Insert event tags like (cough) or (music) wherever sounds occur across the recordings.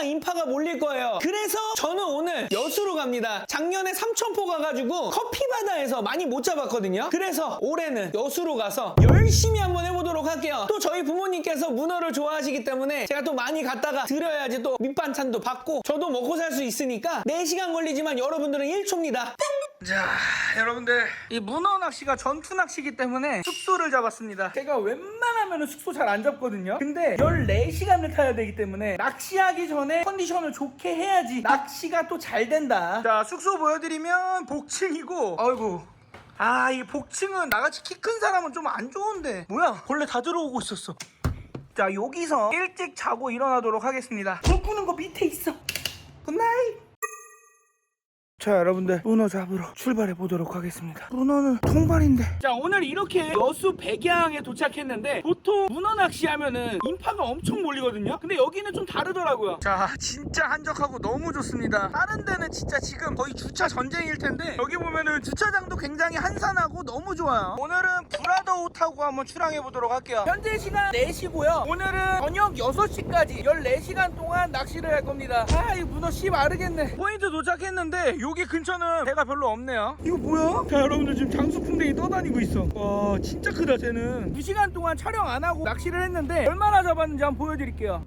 엄청난 인파가 몰릴 거예요. 그래서 저는 오늘 여수로 갑니다. 작년에 삼천포 가가지고 커피 바다에서 많이 못 잡았거든요. 그래서 올해는 여수로 가서 열심히 한번 해보도록 할게요. 또 저희 부모님께서 문어를 좋아하시기 때문에 제가 또 많이 갔다가 드려야지 또 밑반찬도 받고 저도 먹고 살 수 있으니까 4시간 걸리지만 여러분들은 1초입니다. 자, 여러분들 이 문어 낚시가 전투 낚시기 때문에 숙소를 잡았습니다. 제가 웬만하면 숙소 잘 안 잡거든요. 근데 14시간을 타야 되기 때문에 낚시하기 전에 컨디션을 좋게 해야지 낚시가 또 잘 된다. 자, 숙소 보여드리면 복층이고, 아이고. 아, 이 복층은 나같이 키 큰 사람은 좀 안 좋은데. 뭐야? 벌레 다 들어오고 있었어. 자, 여기서 일찍 자고 일어나도록 하겠습니다. 불 끄는 거 밑에 있어. 굿나잇. 자 여러분들 문어 잡으러 출발해 보도록 하겠습니다. 문어는 통발인데. 자 오늘 이렇게 여수 백양에 도착했는데 보통 문어 낚시하면은 인파가 엄청 몰리거든요? 근데 여기는 좀 다르더라고요. 자 진짜 한적하고 너무 좋습니다. 다른 데는 진짜 지금 거의 주차 전쟁일 텐데 여기 보면은 주차장도 굉장히 한산하고 너무 좋아요. 오늘은 브라더우 타고 한번 출항해 보도록 할게요. 현재 시간 4시고요. 오늘은 저녁 6시까지 14시간 동안 낚시를 할 겁니다. 아 이 문어 씨 마르겠네. 포인트 도착했는데 여기 근처는 배가 별로 없네요. 이거 뭐야? 자 여러분들 지금 장수풍뎅이 떠다니고 있어. 와 진짜 크다 쟤는. 2시간 동안 촬영 안 하고 낚시를 했는데 얼마나 잡았는지 한번 보여드릴게요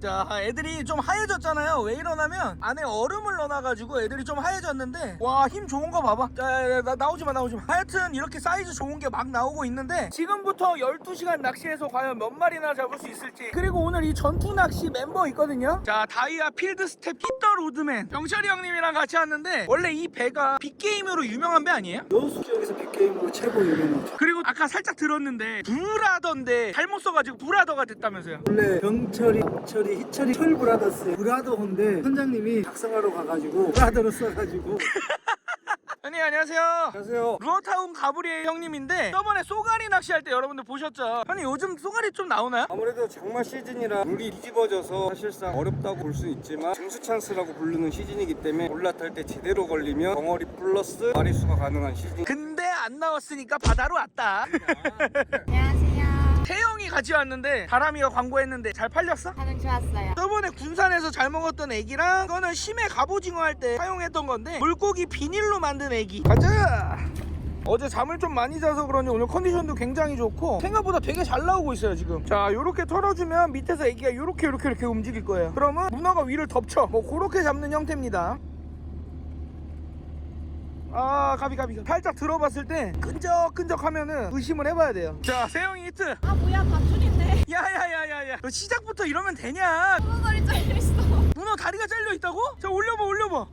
자 애들이 좀 하얘졌잖아요. 왜 이러냐면 안에 얼음을 넣어놔가지고 애들이 좀 하얘졌는데 와 힘 좋은 거 봐봐. 자 나, 나오지마 나오지마. 하여튼 이렇게 사이즈 좋은 게 막 나오고 있는데 지금부터 12시간 낚시해서 과연 몇 마리나 잡을 수 있을지. 그리고 오늘 이 전투 낚시 멤버 있거든요. 자 다이아 필드 스텝 피터 로드맨 병철이 형님이랑 같이 왔는데 원래 이 배가 빅게임으로 유명한 배 아니에요? 여수 지역에서 빅게임으로 최고 유명하죠. 그리고 아까 살짝 들었는데 브라더인데 잘못 써가지고 브라더가 됐다면서요? 원래 병철이, 철이, 희철이, 철 브라더스 브라더인데 선장님이 작성하러 가가지고 브라더로 써가지고 (laughs) 형님 안녕하세요 안녕하세요. 루어타운 가브리엘 형님인데 저번에 쏘가리 낚시할 때 여러분들 보셨죠? 형님 요즘 쏘가리 좀 나오나요? 아무래도 장마 시즌이라 물이 뒤집어져서 사실상 어렵다고 볼 수 있지만 증수 찬스라고 부르는 시즌이기 때문에 올라탈 때 제대로 걸리면 덩어리 플러스 마리수가 가능한 시즌 근데 안 나왔으니까 바다로 왔다 안녕하세요. 태영이 같이 왔는데 다람이가 광고했는데 잘 팔렸어? 반응 좋았어요. 저번에 군산에서 잘 먹었던 애기랑 이거는 심해 갑오징어 할 때 사용했던 건데 물고기 비닐로 만든 애기. 가자! 어제 잠을 좀 많이 자서 그런지 오늘 컨디션도 굉장히 좋고 생각보다 되게 잘 나오고 있어요 지금. 자 요렇게 털어주면 밑에서 애기가 요렇게 요렇게 이렇게 움직일 거예요. 그러면 문어가 위를 덮쳐. 뭐 그렇게 잡는 형태입니다 아 가비 가비. 살짝 들어봤을 때 끈적끈적 하면은 의심을 해봐야 돼요 자 세영이 히트 아 뭐야 가출인데? 야야야야야 너 시작부터 이러면 되냐 소머리 잘려 있어. 문어 다리가 잘려 있다고? 자 올려봐 올려봐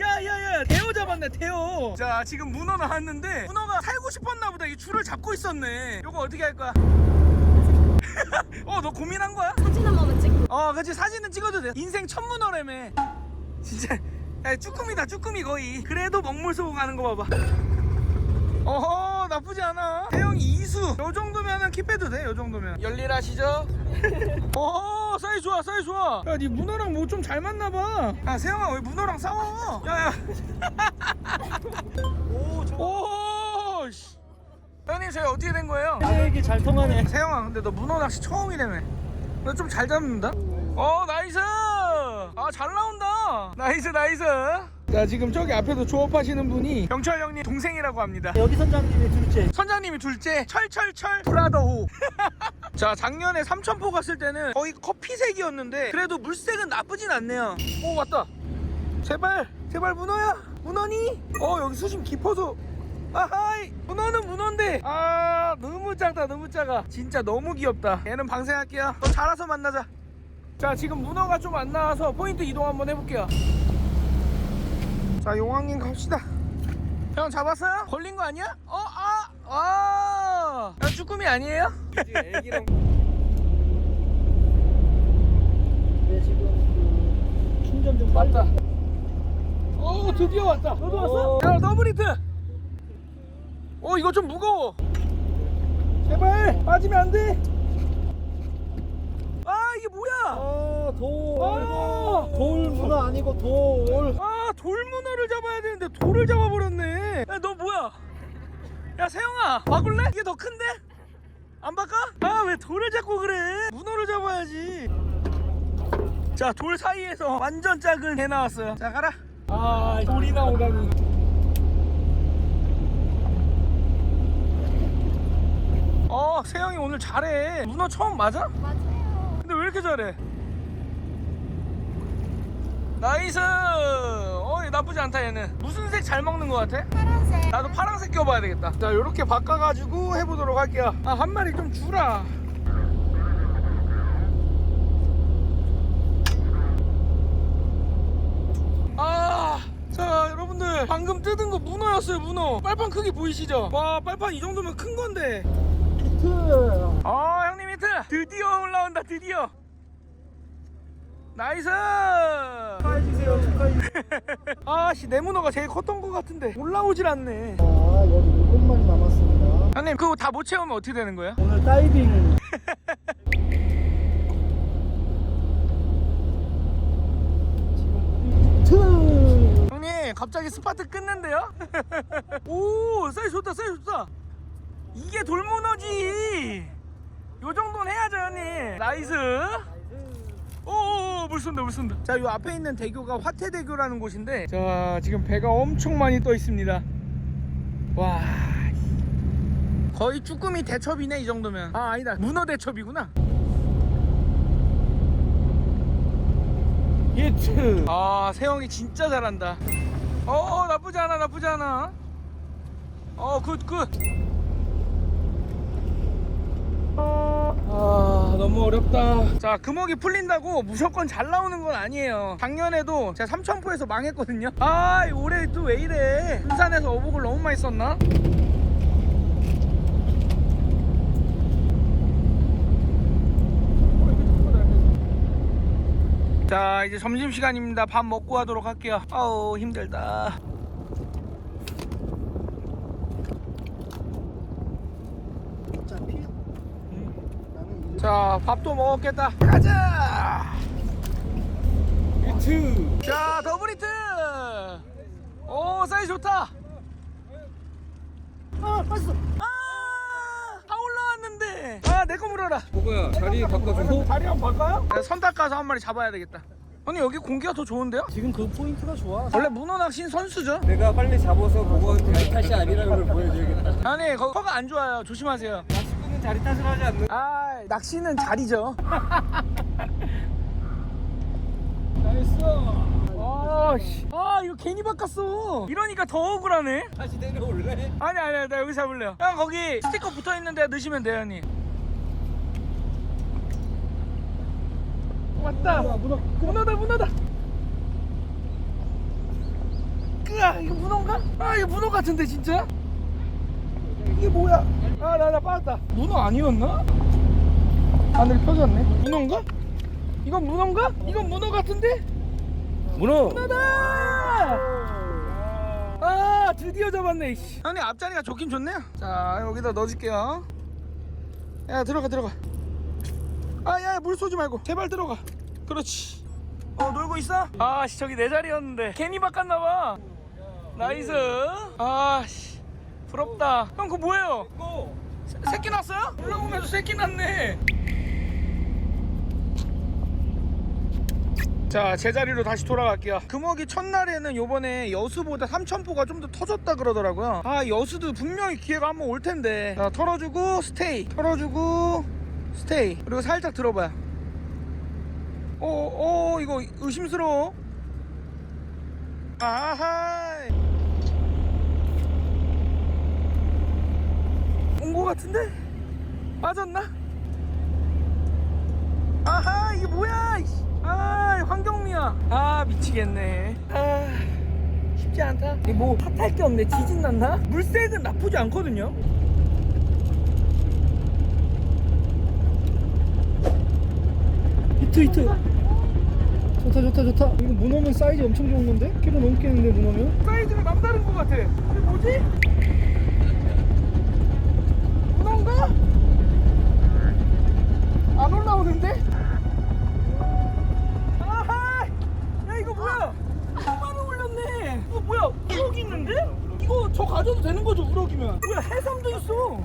야야야 대어 잡았네 대어 자 지금 문어 나왔는데 문어가 살고 싶었나 보다 이 줄을 잡고 있었네 요거 어떻게 할 거야? (laughs) 어 너 고민한 거야? 사진 한 번만 찍. 어 그치 사진은 찍어도 돼 인생 첫 문어라며 진짜 야 쭈꾸미다 쭈꾸미 거의. 그래도 먹물 쏘고 가는 거 봐봐. 어허 나쁘지 않아. 태영이 이수. 요 정도면은 킵해도 돼요 정도면. 열일하시죠? (laughs) 어 사이 좋아 사이 좋아. 야 니 문어랑 뭐 좀 잘 맞나봐. 야 세영아 왜 문어랑 싸워? 야야. (laughs) 오 씨. 형님 저희 어떻게 된 거예요? 얘기 잘 통하네. 세영아 근데 너 문어 낚시 처음이라며. 너 좀 잘 잡는다? 어 나이스 아 잘 나온다. 나이스 나이스. 자 지금 저기 앞에서 조업하시는 분이 경철 형님 동생이라고 합니다. 여기 선장님이 둘째. 선장님이 둘째 철철철 브라더호 (laughs) 자 작년에 삼천포 갔을 때는 거의 커피색이었는데 그래도 물색은 나쁘진 않네요. 오 왔다. 제발 제발 문어야 문어니? 어 여기 수심 깊어서. 아하이 문어는 문어인데. 아 너무 작다 너무 작아. 진짜 너무 귀엽다. 얘는 방생할게요. 너 자라서 만나자 자 지금 문어가 좀 안 나와서 포인트 이동 한번 해볼게요 자 용왕님 갑시다 형 잡았어요? 걸린 거 아니야? 어? 아! 아! 야, 쭈꾸미 아니에요? 애기랑 네 지금 그 충전 좀 빨리. 왔다 오 드디어 왔다 너도 왔어? 야 더블 히트 어 이거 좀 무거워 제발 빠지면 안 돼. 아 이게 뭐야 아 돌. 아! 돌 문어 아니고 돌. 아 돌문어를 잡아야 되는데 돌을 잡아버렸네 야 너 뭐야 야 세영아 바꿀래? 이게 더 큰데? 안 바꿔? 아 왜 돌을 잡고 그래? 문어를 잡아야지. 자 돌 사이에서 완전 작은 개 나왔어요. 자 가라. 아 돌이 나오다니. 어 세영이 오늘 잘해. 문어 처음 맞아? 왜 이렇게 잘해? 나이스! 어, 얘 나쁘지 않다, 얘는. 무슨 색 잘 먹는 것 같아? 파란색. 나도 파란색 껴봐야 되겠다. 자, 이렇게 바꿔가지고 해보도록 할게요. 아, 한 마리 좀 주라. 아, 자, 여러분들. 방금 뜯은 거 문어였어요, 문어. 빨판 크기 보이시죠? 와, 빨판 이 정도면 큰 건데. 히트. 어 형님 히트 드디어 올라온다 드디어 나이스 축하해주세요. 축하해주세요. (laughs) 아씨 내 문어가 제일 컸던 것 같은데 올라오질 않네 자, 여기 7마리 남았습니다. 형님 그거 다 못 채우면 어떻게 되는 거예요? 오늘 다이빙. 지금. (laughs) 형님 갑자기 스파트 끊는데요? (laughs) 오 사이즈 좋다 사이즈 좋다 이게 돌문어지 요 정도는 해야죠 형님 나이스 오오오 물 쏜다 물 쏜다. 자요 앞에 있는 대교가 화태대교라는 곳인데 자 지금 배가 엄청 많이 떠 있습니다. 와 거의 쭈꾸미 대첩이네 이 정도면. 아 아니다. 문어 대첩이구나. 예트. 아 세영이 진짜 잘한다. 어 나쁘지 않아 나쁘지 않아. 어굿굿 아 너무 어렵다. 자 금어기 풀린다고 무조건 잘 나오는 건 아니에요. 작년에도 제가 삼천포에서 망했거든요. 아 올해 또 왜 이래? 군산에서 어복을 너무 많이 썼나? 자 이제 점심시간입니다. 밥 먹고 하도록 할게요. 아우 힘들다. 어차피 자 밥도 먹었겠다. 가자! 히트. 자 더블 히트! 오 사이즈 좋다! 아, 빠졌어. 아다 올라왔는데! 아내 거 물어라. 뭐야? 자리 바꿔주고? 다리 한번 볼까요? 선 닦아서 한 마리 잡아야 되겠다. 형님 여기 공기가 더 좋은데요? 지금 그 포인트가 좋아. 원래 문어 낚시는 선수죠? 내가 빨리 잡아서 그거 자리 탓이 아니라는 걸 보여줘야겠다. 아니 거기 허가 안 좋아요. 조심하세요. 낚시꾼은 자리 탓을 하지 않는 아 낚시는 자리죠 (laughs) 나이스. 아, 씨. 아 이거 괜히 바꿨어 이러니까 더 억울하네 다시 내려올래? 아니 아니 나 여기 잡을래요 형 거기 스티커 붙어 있는 데 넣으시면 돼요 형님 왔다 문어. 문어 다 문어다 으아 이거 문어인가? 아 이거 문어 같은데 진짜 이게 뭐야 아 나 나 빠졌다 문어 아니었나? 하늘 펴졌네 문어인가? 이건 문어인가? 이건 문어 같은데? 문어 문어다 아 드디어 잡았네 이씨. 형님 앞자리가 좋긴 좋네요 자 여기다 넣어줄게요 야 들어가 들어가 아야 물 쏘지 말고 제발 들어가 그렇지 어 놀고 있어? 아씨 저기 내 자리였는데 괜히 바꿨나봐 나이스 아씨 부럽다 형 그거 뭐예요? 새- 새끼 났어요? 올라오면서 새끼 났네 자 제자리로 다시 돌아갈게요. 금어기 첫날에는 요번에 여수보다 삼천포가 좀 더 터졌다 그러더라고요. 아 여수도 분명히 기회가 한번 올 텐데. 자 털어주고 스테이 털어주고 스테이. 그리고 살짝 들어봐요. 어어 이거 의심스러워. 아하! 온 거 같은데? 빠졌나? 아하 이게 뭐야. 아 환경미야 아 미치겠네 아 쉽지 않다 뭐 탓할 게 없네 지진 났나? 물색은 나쁘지 않거든요 히트 히트. 좋다 좋다 좋다. 이거 문어면 사이즈 엄청 좋은 건데? 키로 넘겠는데 문어면? 사이즈가 남다른 것 같아 이게 뭐지? 문어인가? 안 올라오는데? 아하 야 이거 뭐야 한마리 올렸네 이거 뭐야 우럭이 있는데? 이거 저 가져도 되는 거죠 우럭이면? 뭐야 해삼도 있어.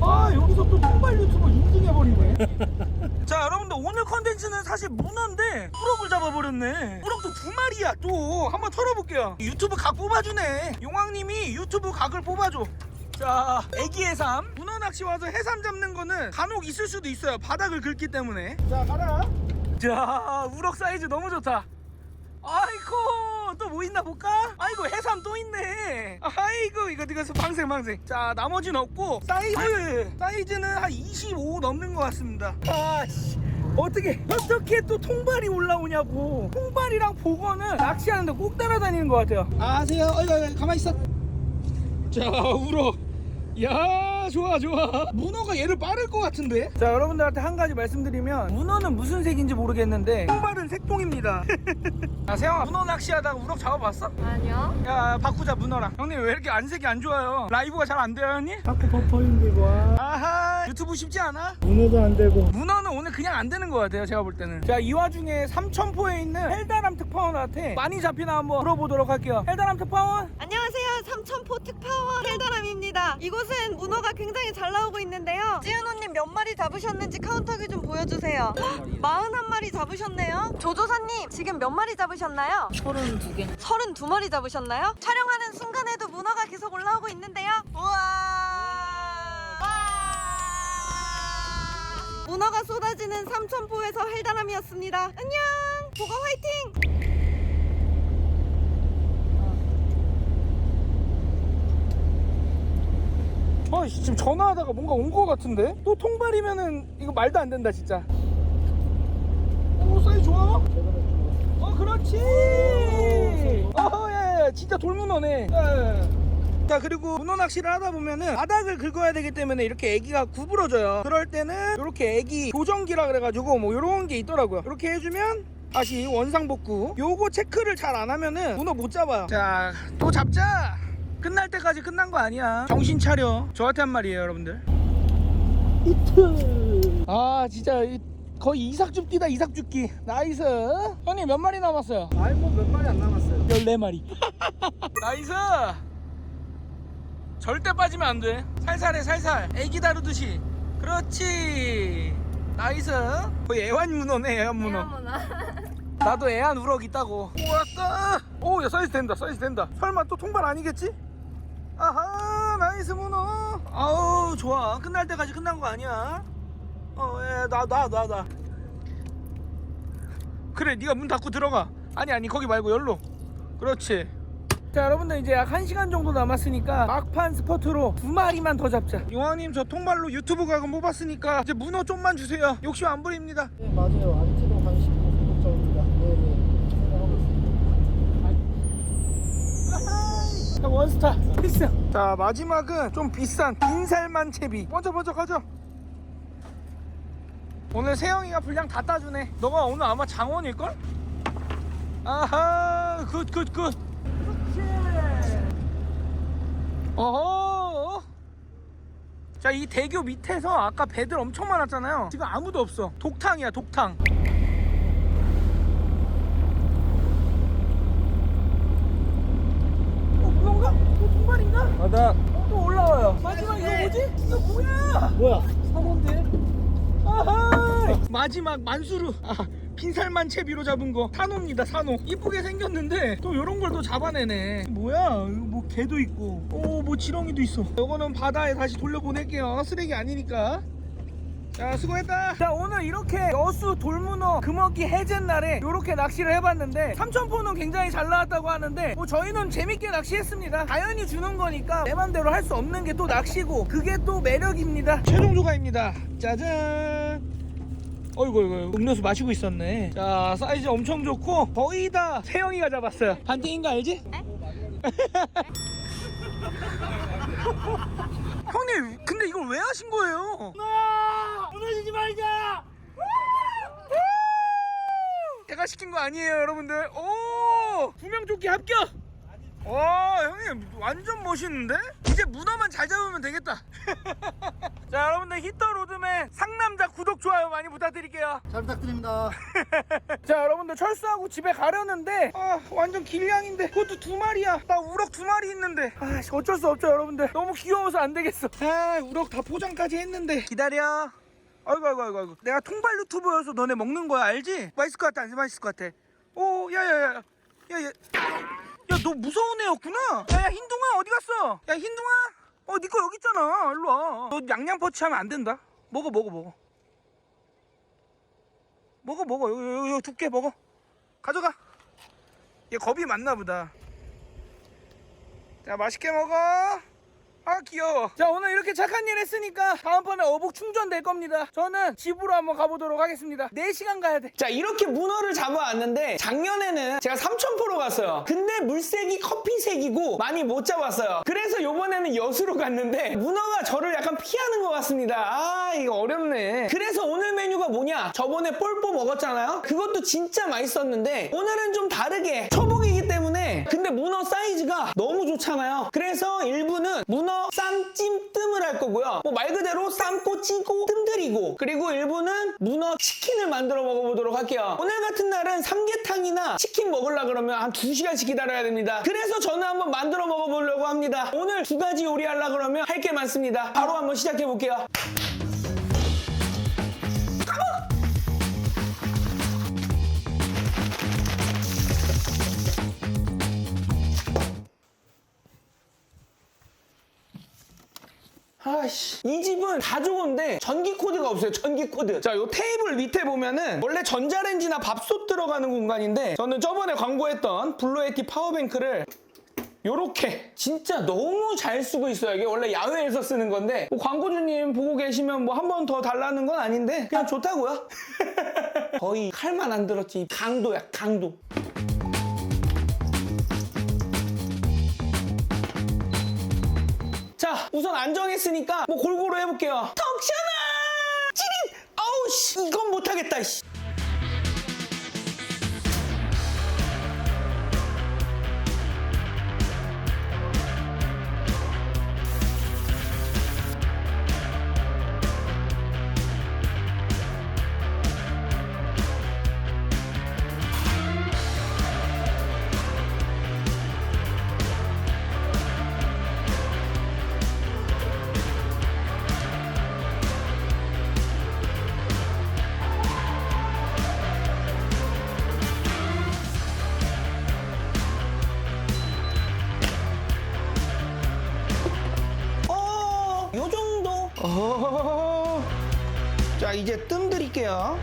아 여기서 또 통발 유튜버 인증해버리네. (laughs) 자 여러분들 오늘 컨텐츠는 사실 문어인데 우럭을 잡아버렸네. 우럭도 두 마리야 또. 한번 털어볼게요. 유튜브 각 뽑아주네. 용왕님이 유튜브 각을 뽑아줘. 자 애기 해삼. 문어 낚시 와서 해삼 잡는 거는 간혹 있을 수도 있어요 바닥을 긁기 때문에. 자 가라. 자 우럭 사이즈 너무 좋다. 아이고 또 뭐 있나 볼까? 아이고 해삼 또 있네. 아이고 이거 이거 방생 방생. 자 나머지는 없고 사이즈. 사이즈는 한 25 넘는 것 같습니다. 아씨. 어떻게 어떻게 또 통발이 올라오냐고. 통발이랑 복어는 낚시하는데 꼭 따라다니는 것 같아요. 아세요? 어이구 가만히 있어. 자 우럭 야 좋아 좋아. 문어가 얘를 빠를 것 같은데? 자 여러분들한테 한 가지 말씀드리면 문어는 무슨 색인지 모르겠는데 통발은 색동입니다. 아 (laughs) 세영아 문어 낚시하다가 우럭 잡아봤어? 아니요. 야 바꾸자 문어랑. 형님 왜 이렇게 안색이 안 좋아요? 라이브가 잘 안 돼요 형님? 자꾸 버퍼인데 뭐 아하 유튜브 쉽지 않아? 문어도 안 되고 문어는 오늘 그냥 안 되는 것 같아요 제가 볼 때는 자 이 와중에 삼천포에 있는 헬다람 특파원한테 많이 잡히나 한번 물어보도록 할게요 헬다람 특파원 안녕하세요. 삼천포 특파원 헬다람입니다. 이곳은 문어가 굉장히 잘 나오고 있는데요. 지은호님 몇 마리 잡으셨는지 카운터기 좀 보여주세요. 41마리 잡으셨네요. 조조사님 지금 몇 마리 잡으셨나요? 32개. 32마리 잡으셨나요? 촬영하는 순간에도 문어가 계속 올라오고 있는데요. 우와! 와! 문어가 쏟아지는 삼천포에서 헬다람이었습니다. 안녕! 보고 화이팅! 아 지금 전화하다가 뭔가 온것 같은데? 또 통발이면은 이거 말도 안 된다 진짜 오 사이 좋아 어 그렇지 어예 진짜 돌문어네 예. 자 그리고 문어 낚시를 하다 보면은 바닥을 긁어야 되기 때문에 이렇게 애기가 구부러져요. 그럴 때는 이렇게 애기 교정기라 그래가지고 뭐 이런 게 있더라고요. 이렇게 해주면 다시 원상복구. 요거 체크를 잘 안 하면은 문어 못 잡아요. 자 또 잡자! 끝날 때까지 끝난 거 아니야. 정신 차려. 저한테 한 말이에요 여러분들. 히트 아 진짜 이- 거의 이삭줍기다 이삭줍기 나이스. 형님 몇 마리 남았어요? 아이 뭐몇 마리 안 남았어요. 14마리. (laughs) 나이스 절대 빠지면 안 돼. 살살해 살살. 애기 다루듯이. 그렇지. 나이스. 거의 애완 문어네 애완 문어. 문어. (laughs) 나도 애완 우럭 있다고. 왔다. 오야 사이즈 된다 사이즈 된다. 설마 또 통발 아니겠지? 아하 나이스 문어. 아우 좋아. 끝날 때까지 끝난 거 아니야? 어나나 나나 그래 네가 문 닫고 들어가. 아니 아니 거기 말고 열로. 그렇지 자 여러분들 이제 약 1시간 정도 남았으니까 막판 스포트로 두 마리만 더 잡자. 용왕님 저 통발로 유튜브 각은 뽑았으니까 이제 문어 좀만 주세요. 욕심 안 부립니다. 네 맞아요. 한 10분 구독자입니다. 네네. 생각하고 있습니다 자, 원스타. 필승 자 마지막은 좀 비싼 빈살만 채비. 먼저 먼저 가죠. 오늘 세영이가 분량 다 따주네. 너가 오늘 아마 장원일걸? 아하 굿굿굿 어허 자 이 대교 밑에서 아까 배들 엄청 많았잖아요 지금 아무도 없어 독탕이야 독탕 어 문어인가? 또 통발인가? 바다 어, 또 올라와요. 마지막 이거 뭐지? 이거 뭐야? 뭐야 사고인데? 아하! 마지막 만수르. 아, 빈살만 채비로 잡은 거. 산호입니다 산호. 이쁘게 생겼는데 또 이런 걸 또 잡아내네. 뭐야? 뭐 개도 있고. 오 뭐 지렁이도 있어. 이거는 바다에 다시 돌려보낼게요. 쓰레기 아니니까. 자 수고했다. 자 오늘 이렇게 여수 돌문어 금어기 해jet날에 이렇게 낚시를 해봤는데 삼천포는 굉장히 잘 나왔다고 하는데 뭐 저희는 재밌게 낚시했습니다. 자연이 주는 거니까 내 맘대로 할 수 없는 게 또 낚시고 그게 또 매력입니다. 최종 조가입니다. 짜잔 어이구 어이구 음료수 마시고 있었네. 자 사이즈 엄청 좋고 거의 다 세영이가 잡았어요. 반띵인 거 알지? (laughs) 형님 근데 이걸 왜 하신 거예요? 무너지지 말자! 제가 시킨 거 아니에요 여러분들. 오! 구명조끼 합격 와 형님 완전 멋있는데? 이제 문어만 잘 잡으면 되겠다. (laughs) 자, 여러분들 히터 로드맨 상남자 구독 좋아요 많이 부탁드릴게요. 잘 부탁드립니다. (laughs) 자 여러분들 철수하고 집에 가려는데 아 완전 길냥인데 그것도 두 마리야 나 우럭 두 마리 있는데 아 씨, 어쩔 수 없죠 여러분들 너무 귀여워서 안 되겠어 아 우럭 다 포장까지 했는데 기다려 아이고 아이고 아이고 아이고 내가 통발 유튜버여서 너네 먹는 거야 알지? 맛있을 것 같아 안 맛있을 것 같아 오 야야야 야야 야 너 무서운 애였구나. 야야 흰둥아 어디 갔어? 야 흰둥아? 어니거 여기 있잖아. 일로 와너 양양퍼치 하면 안 된다. 먹어 먹어 먹어. 먹어 먹어. 여기 여기, 여기 두께 먹어. 가져가. 얘 겁이 많나 보다. 자 맛있게 먹어 아 귀여워. 자 오늘 이렇게 착한 일 했으니까 다음번에 어복 충전될 겁니다. 저는 집으로 한번 가보도록 하겠습니다. 4시간 가야 돼자 이렇게 문어를 잡아왔는데 작년에는 제가 삼천포로 갔어요. 근데 물색이 커피색이고 많이 못 잡았어요. 그래서 요번에는 여수로 갔는데 문어가 저를 약간 피하는 것 같습니다. 아 이거 어렵네. 그래서 오늘 메뉴가 뭐냐? 저번에 볼뽀 먹었잖아요? 그것도 진짜 맛있었는데 오늘은 좀 다르게 초복이기 근데 문어 사이즈가 너무 좋잖아요. 그래서 일부는 문어 쌈찜 뜸을 할 거고요. 뭐 말 그대로 삶고 찌고 뜸들이고 그리고 일부는 문어 치킨을 만들어 먹어보도록 할게요. 오늘 같은 날은 삼계탕이나 치킨 먹으려 그러면 한 2시간씩 기다려야 됩니다. 그래서 저는 한번 만들어 먹어보려고 합니다. 오늘 두 가지 요리 하려 그러면 할 게 많습니다. 바로 한번 시작해 볼게요 아씨. 이 집은 다 좋은데 전기 코드가 없어요 전기 코드. 자 요 테이블 밑에 보면은 원래 전자레인지나 밥솥 들어가는 공간인데 저는 저번에 광고했던 블루에티 파워뱅크를 요렇게 진짜 너무 잘 쓰고 있어요. 이게 원래 야외에서 쓰는 건데 뭐 광고주님 보고 계시면 뭐 한 번 더 달라는 건 아닌데 그냥 좋다고요? (laughs) 거의 칼만 안 들었지. 강도야 강도 자, 우선 안 정했으니까 뭐 골고루 해볼게요. 덕션아! 찌릿! 아우, 씨, 이건 못하겠다, 씨. 자, 이제 뜸 드릴게요.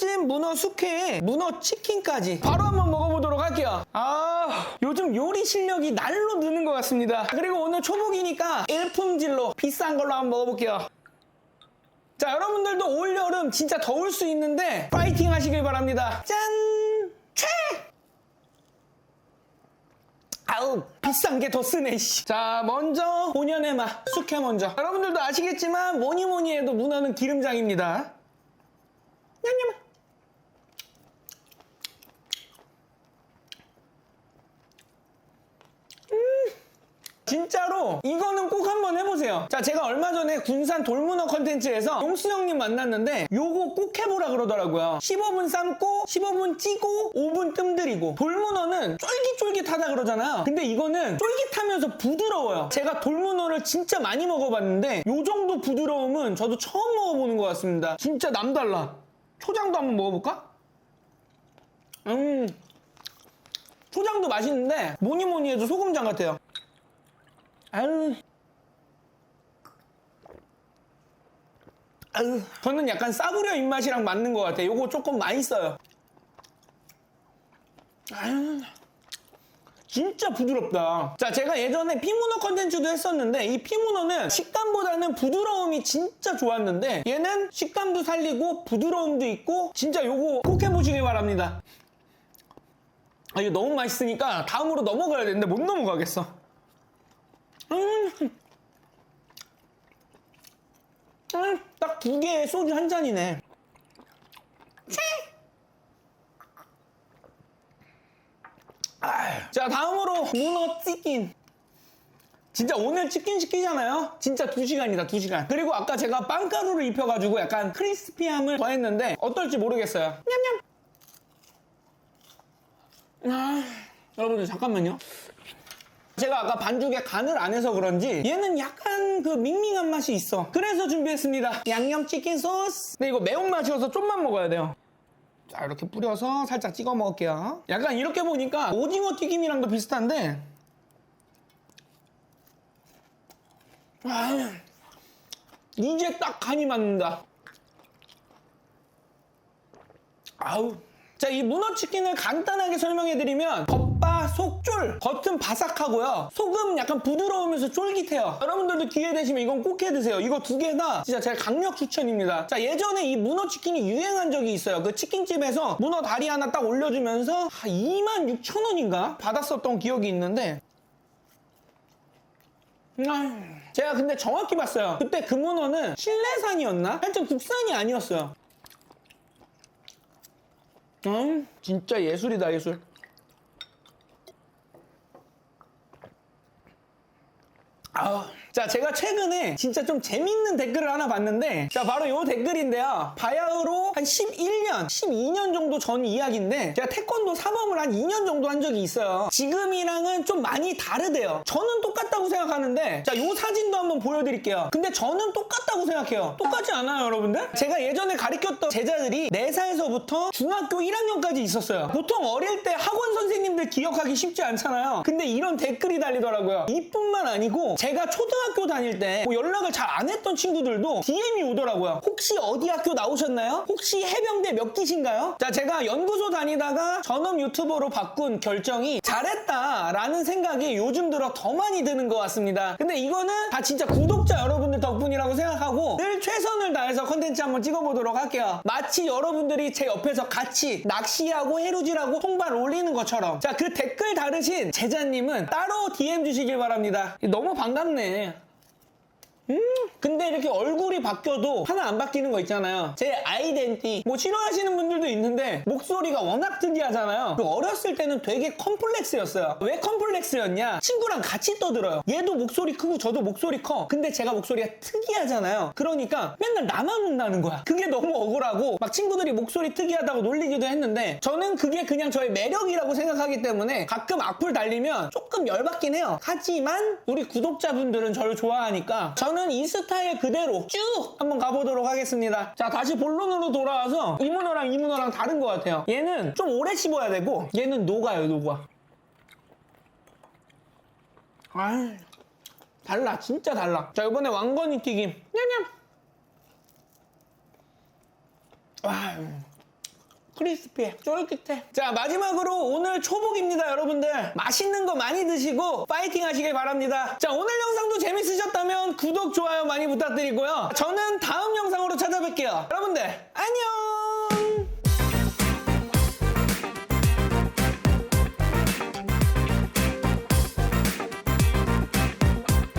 쌈뜸찜 문어 숙회에 문어 치킨까지 바로 한번 먹어보도록 할게요. 아, 요즘 요리 실력이 날로 느는 것 같습니다. 그리고 오늘 초복이니까 일품질로 비싼 걸로 한번 먹어볼게요. 자, 여러분들도 올 여름 진짜 더울 수 있는데 파이팅 하시길 바랍니다. 짠! 최! 아우 비싼 게 더 쓰네 씨. 자 먼저 본연의 맛 숙회 먼저 여러분들도 아시겠지만 뭐니 뭐니 해도 문어는 기름장입니다 냠냠 진짜로 이거는 꼭 한번 해보세요. 자, 제가 얼마 전에 군산 돌문어 컨텐츠에서 용수 형님 만났는데 요거 꼭 해보라 그러더라고요. 15분 삶고 15분 찌고 5분 뜸들이고 돌문어는 쫄깃쫄깃하다 그러잖아요. 근데 이거는 쫄깃하면서 부드러워요. 제가 돌문어를 진짜 많이 먹어봤는데 요 정도 부드러움은 저도 처음 먹어보는 것 같습니다. 진짜 남달라. 초장도 한번 먹어볼까? 음. 초장도 맛있는데 뭐니 뭐니 해도 소금장 같아요. 아유. 아유. 저는 약간 싸구려 입맛이랑 맞는 것 같아요. 요거 조금 써요. 아유. 진짜 부드럽다. 자, 제가 예전에 피문어 컨텐츠도 했었는데 이 피문어는 식감보다는 부드러움이 진짜 좋았는데 얘는 식감도 살리고 부드러움도 있고 진짜 요거 꼭 해보시길 바랍니다. 아, 이거 너무 맛있으니까 다음으로 넘어가야 되는데 못 넘어가겠어. 음, 음, 딱두 개의 소주 한 잔이네. 자 다음으로 문어 치킨. 진짜 오늘 치킨 시키잖아요? 진짜 2시간이다 2시간. 그리고 아까 제가 빵가루를 입혀가지고 약간 크리스피함을 더했는데 어떨지 모르겠어요. 냠냠. 아, 여러분들 잠깐만요 제가 아까 반죽에 간을 안 해서 그런지 얘는 약간 그 밍밍한 맛이 있어. 그래서 준비했습니다. 양념 치킨 소스. 근데 이거 매운맛이어서 좀만 먹어야 돼요. 자 이렇게 뿌려서 살짝 찍어 먹을게요. 약간 이렇게 보니까 오징어 튀김이랑도 비슷한데. 아, 이제 딱 간이 맞는다. 아우. 자 이 문어치킨을 간단하게 설명해드리면 겉바속쫄 겉은 바삭하고요. 속은 약간 부드러우면서 쫄깃해요. 여러분들도 기회 되시면 이건 꼭 해드세요. 이거 두 개 다 진짜 제가 강력 추천입니다. 자 예전에 이 문어 치킨이 유행한 적이 있어요. 그 치킨집에서 문어 다리 하나 딱 올려주면서 2만 6천 원인가? 받았었던 기억이 있는데. 아, 제가 근데 정확히 봤어요. 그때 그 문어는 신뢰산이었나? 하여튼 국산이 아니었어요. 음, 진짜 예술이다 예술. 아, 자 제가 최근에 진짜 좀 재밌는 댓글을 하나 봤는데 자 바로 요 댓글인데요. 바야흐로 한 11년 12년 정도 전 이야기인데 제가 태권도 사범을 한 2년 정도 한 적이 있어요. 지금이랑은 좀 많이 다르대요. 저는 똑같다고 생각하는데 자 요 사진도 한번 보여드릴게요. 근데 저는 똑같다고 생각해요. 똑같지 않아요 여러분들? 제가 예전에 가르쳤던 제자들이 4살서부터 중학교 1학년까지 있었어요. 보통 어릴 때 학원 선생님들 기억하기 쉽지 않잖아요. 근데 이런 댓글이 달리더라고요. 이뿐만 아니고 제가 초등 학교 다닐 때 뭐 연락을 잘 안 했던 친구들도 DM이 오더라고요. 혹시 어디 학교 나오셨나요? 혹시 해병대 몇 기신가요? 자, 제가 연구소 다니다가 전업 유튜버로 바꾼 결정이 잘했다라는 생각이 요즘 들어 더 많이 드는 것 같습니다. 근데 이거는 다 진짜 구독자 여러분들 덕분이라고 생각하고 늘 최선을 다해서 컨텐츠 한번 찍어보도록 할게요. 마치 여러분들이 제 옆에서 같이 낚시하고 해루질하고 통발 올리는 것처럼 자, 그 댓글 다르신 제자님은 따로 DM 주시길 바랍니다. 너무 반갑네. 음, 근데 이렇게 얼굴이 바뀌어도 하나 안 바뀌는 거 있잖아요. 제 아이덴티. 뭐 싫어하시는 분들도 있는데 목소리가 워낙 특이하잖아요. 그 어렸을 때는 되게 컴플렉스였어요. 왜 컴플렉스였냐? 친구랑 같이 떠들어요. 얘도 목소리 크고 저도 목소리 커. 근데 제가 목소리가 특이하잖아요. 그러니까 맨날 나만 혼나는 거야. 그게 너무 억울하고 막 친구들이 목소리 특이하다고 놀리기도 했는데 저는 그게 그냥 저의 매력이라고 생각하기 때문에 가끔 악플 달리면 조금 열받긴 해요. 하지만 우리 구독자분들은 저를 좋아하니까 저는 이 스타일 그대로 쭉 한번 가보도록 하겠습니다. 자, 다시 본론으로 돌아와서 이 문어랑 이 문어랑 다른 것 같아요. 얘는 좀 오래 씹어야 되고 얘는 녹아요, 녹아. 아, 달라, 진짜 달라. 자, 이번에 왕건이 튀김. 냠냠. 와, 크리스피해 쫄깃해. 자 마지막으로 오늘 초복입니다 여러분들. 맛있는 거 많이 드시고 파이팅 하시길 바랍니다. 자 오늘 영상도 재밌으셨다면 구독 좋아요 많이 부탁드리고요. 저는 다음 영상으로 찾아뵐게요. 여러분들 안녕